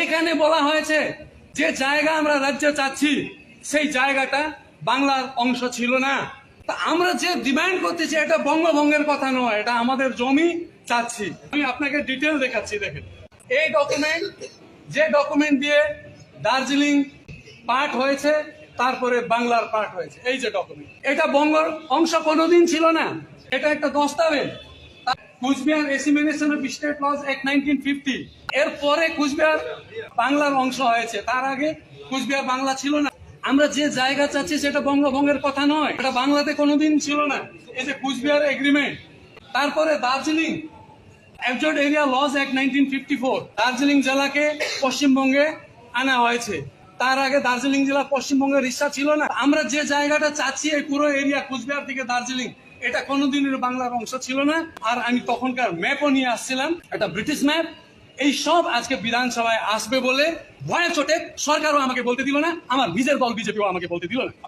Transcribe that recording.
এইখানে বলা হয়েছে যে জায়গা আমরা রাজ্যে চাচ্ছি, সেই জায়গাটা বাংলার অংশ ছিল না। তা আমরা যে ডিমান্ড করতেছি, এটা বঙ্গভঙ্গের কথা নয়, এটা আমাদের জমি চাচ্ছি। আমি আপনাকে ডিটেল দেখাচ্ছি, দেখেন। এই ডকুমেন্ট যে ডকুমেন্ট দিয়ে দার্জিলিং পার্ট হয়েছে, তারপরে বাংলার পার্ট হয়েছে। এই যে ডকুমেন্ট এটা বঙ্গর অংশ কোনোদিন ছিল না। এটা একটা দস্তাবেজ। Cooch Behar assimilation of state laws act nineteen fifty. এর পরে কুচবিহার বাংলার অংশ হয়েছে। তার আগে কুচবিহার বাংলা ছিল না। আমরা যে জায়গা চাচ্ছি সেটা বঙ্গভঙ্গের কথা নয়। এটা বাংলাতে কোনোদিন ছিল না। এই যে কুচবিহার এগ্রিমেন্ট। তারপরে Darjeeling, absorbed area laws act nineteen fifty four. Darjeeling জেলাকে পশ্চিমবঙ্গে আনা হয়েছে। তার আগে দার্জিলিং জেলা পশ্চিমবঙ্গের ইচ্ছা ছিল না। আমরা যে জায়গাটা চাচ্ছি এই পুরো এরিয়া কুচবিহার থেকে দার্জিলিং এটা কোনোদিনের বাংলার অংশ ছিল না। আর আমি তখনকার ম্যাপও নিয়ে আসছিলাম, একটা ব্রিটিশ ম্যাপ এই সব আজকে বিধানসভায় আসবে বলে ভয়ে চোটে সরকারও আমাকে বলতে দিল না, আমার নিজের দল, বিজেপিও আমাকে বলতে দিল না।